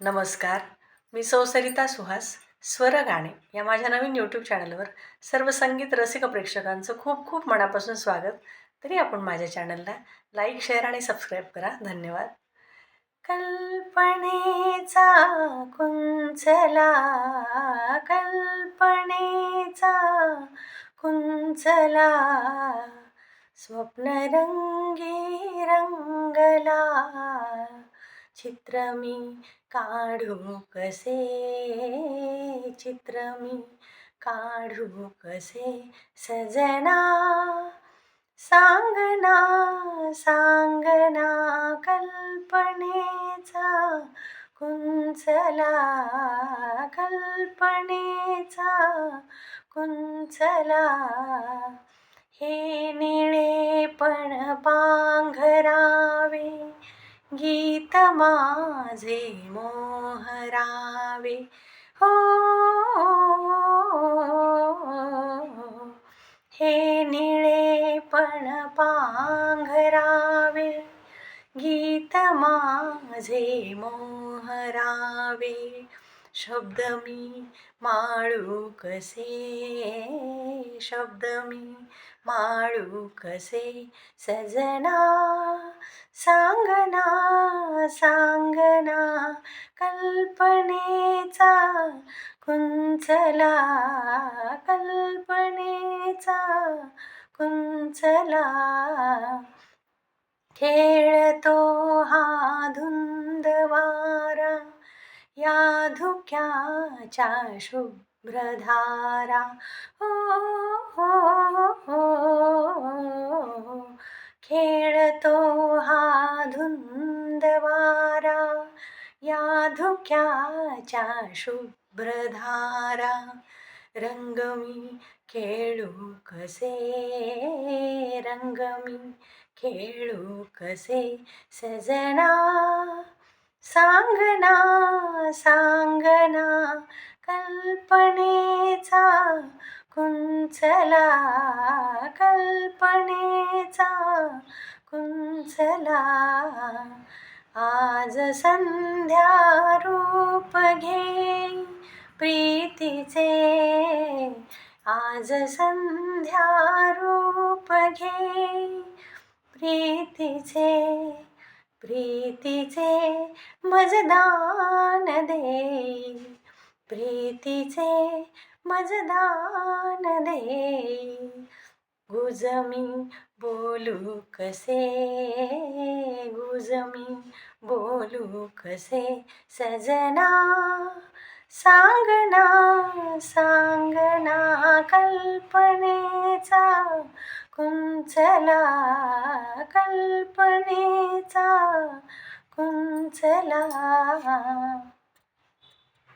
नमस्कार. मी सौसरिता सुहास स्वर गाणे या माझ्या नवीन यूट्यूब चॅनलवर सर्व संगीत रसिक प्रेक्षकांचं खूप खूप मनापासून स्वागत. तरी आपण माझ्या चॅनलला लाईक शेअर आणि सबस्क्राईब करा. धन्यवाद. कल्पनेचा कुंचला कल्पनेचा कुंचला स्वप्नरंगी रंगला चित्र मी काढू कसे? चित्र मी काढू कसे? सजना सांगना सांगना कल्पनेचा कुंचला कल्पनेचा कुंचला. हे निळेपण पांघरा गीत माझे मोहरावे हो हे निळे पण पांघरावे गीत माझे मोहरावे शब्द मी माळू कसे? शब्द मी माळू कसे? सजना सा सांगना कल्पनेचा कुंचला कल्पनेचा कुंचला. खेळतो हा धुंद वारा या धुक्याच्या शुभ्रधारा. हो हो हो. हो, हो, हो. खेळतो हा धुंद वारा या धुक्याच्या शुभ्रधारा रंग मी खेळू कसे? रंग मी खेळू कसे? सजना सांगना सांगना कल्पनेचा कुंचला कल्पनेचा कुंचला. आज संध्या रूप घे प्रीतीचे. आज संध्या रूप घे प्रीतीचे. प्रीतीचे मजदान दे. प्रीतीचे मजदान दे. गुजमी बोलू कसे? गुजमी बोलू कसे? सजना सांगना सांगना कल्पनेचा कुंचला कल्पनेचा कुंचला